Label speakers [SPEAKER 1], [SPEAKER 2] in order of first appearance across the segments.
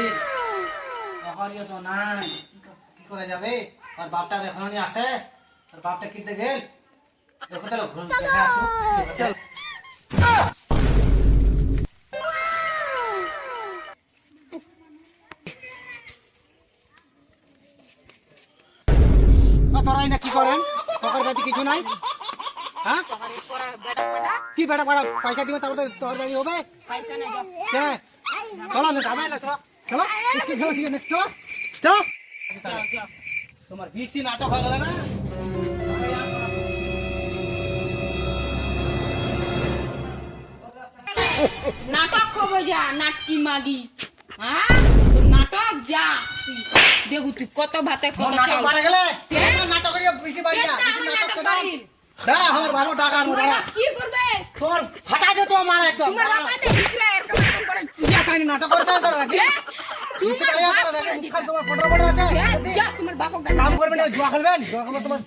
[SPEAKER 1] দিন। তখনই তো নাই। কি করে যাবে? আর বাপটা এখনই আসে আর বাপটা কিনতে গেল। দেখো তাহলে ঘুরে দেখে আসো। চল। তোরাই না কি করেন? তখন বাড়ি কিছু নাই? হ্যাঁ? কি বেটা বেটা পয়সা দিবে তারপরে তোর বাড়ি হবে? চলো না যাবে না চলো চলো একটু খেলা শিখে নেক্সট চলো তোমার বিসি নাটক হয়ে গেল না?
[SPEAKER 2] নাটক কবে যা নাটকি মাগি। হ্যাঁ? নাটক যা তুই। দেখু তুই কত ভাতে কত চাউল।
[SPEAKER 1] পারে গেলে? নাটক করিয়া বেশি বাড়ি যা বেশি নাটক করে দাঁড়া আমার বাবু টাকা আনব দাঁড়া।
[SPEAKER 2] কি করবে?
[SPEAKER 1] তোর ফাটা দে তো আমার একদম
[SPEAKER 2] তোমার বাবা রে এরকম করে
[SPEAKER 1] ইয়া চাইনি নাটক হবে তোরা নাকি কাম করবেন জুয়া খেলবেন জুয়া খেলবে তোমার?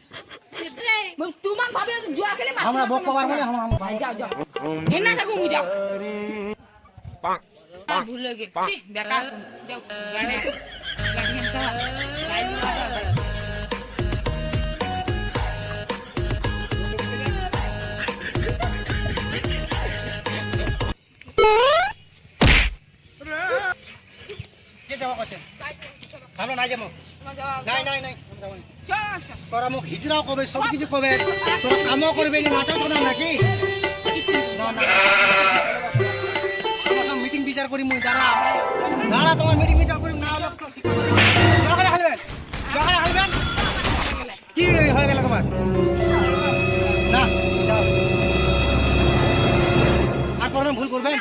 [SPEAKER 2] তোমার ভাবে জুয়া খেলে
[SPEAKER 1] আমরা বক পারব না আমরা
[SPEAKER 2] ভাই যাও যাও। এ থাকো মুই যাও ভুলে গেছি। বেকার। যাও গাড়ি গাড়ি
[SPEAKER 1] যাওয়া করছে। ভালো নাই যাব? নাই নাই নাই। তোরা মোক হিজড়াও কবে সব কিছু কবে তোরা কামও করবে না নাটক না নাকি মিটিং বিচার করি মুই, দাঁড়া। দাঁড়া, তোমার করি ভুল করবেন?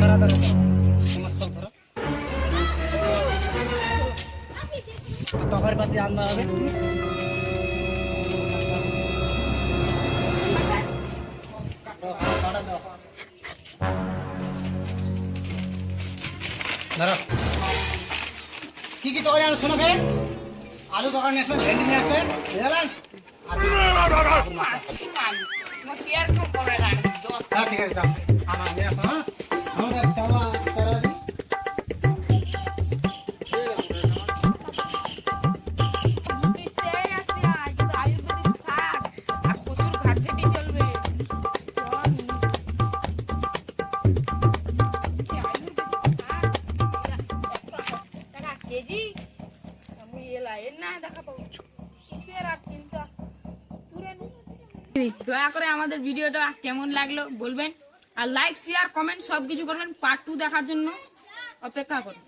[SPEAKER 1] দাঁড়া দাঁড়া। তখন পাতি আনবা হবে কি কি তরকারি আনো শোনো ফের আলু তরকারি নিয়ে ভেন্ডি নিয়ে আসবেন বুঝলেন হ্যাঁ ঠিক আছে
[SPEAKER 2] দয়া করে আমাদের ভিডিওটা কেমন লাগল বলবেন। আর লাইক শেয়ার কমেন্ট সবকিছু করবেন পার্ট টু দেখার জন্য। অপেক্ষা করবেন